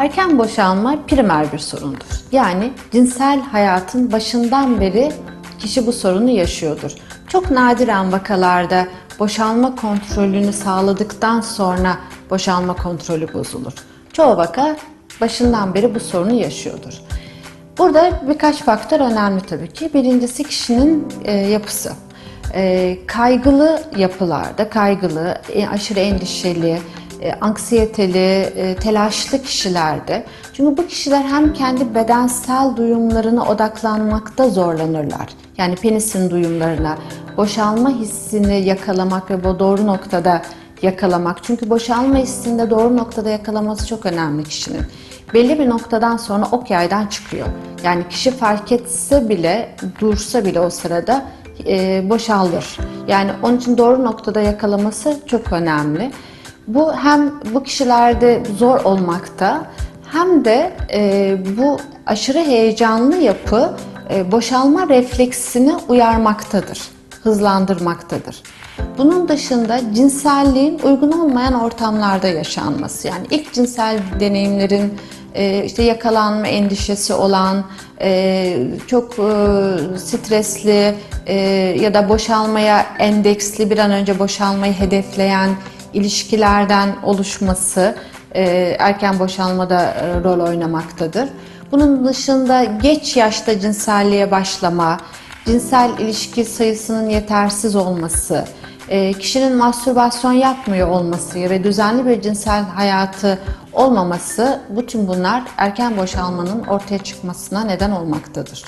Erken boşalma primer bir sorundur. Yani cinsel hayatın başından beri kişi bu sorunu yaşıyordur. Çok nadiren vakalarda boşalma kontrolünü sağladıktan sonra boşalma kontrolü bozulur. Çoğu vaka başından beri bu sorunu yaşıyordur. Burada birkaç faktör önemli tabii ki. Birincisi kişinin e, yapısı. E, kaygılı yapılarda, kaygılı, e, aşırı endişeli, e, anksiyeteli, e, telaşlı kişilerde. Çünkü bu kişiler hem kendi bedensel duyumlarına odaklanmakta zorlanırlar. Yani penisin duyumlarına, boşalma hissini yakalamak ve bu doğru noktada yakalamak. Çünkü boşalma hissinde doğru noktada yakalaması çok önemli kişinin. Belli bir noktadan sonra ok yaydan çıkıyor. Yani kişi fark etse bile, dursa bile o sırada e, boşalır. Yani onun için doğru noktada yakalaması çok önemli. Bu hem bu kişilerde zor olmakta hem de e, bu aşırı heyecanlı yapı e, boşalma refleksini uyarmaktadır, hızlandırmaktadır. Bunun dışında cinselliğin uygun olmayan ortamlarda yaşanması. Yani ilk cinsel deneyimlerin e, işte yakalanma endişesi olan, e, çok e, stresli e, ya da boşalmaya endeksli bir an önce boşalmayı hedefleyen ilişkilerden oluşması e, erken boşalmada e, rol oynamaktadır. Bunun dışında geç yaşta cinselliğe başlama, cinsel ilişki sayısının yetersiz olması, e, kişinin mastürbasyon yapmıyor olması ve düzenli bir cinsel hayatı olmaması bütün bunlar erken boşalmanın ortaya çıkmasına neden olmaktadır.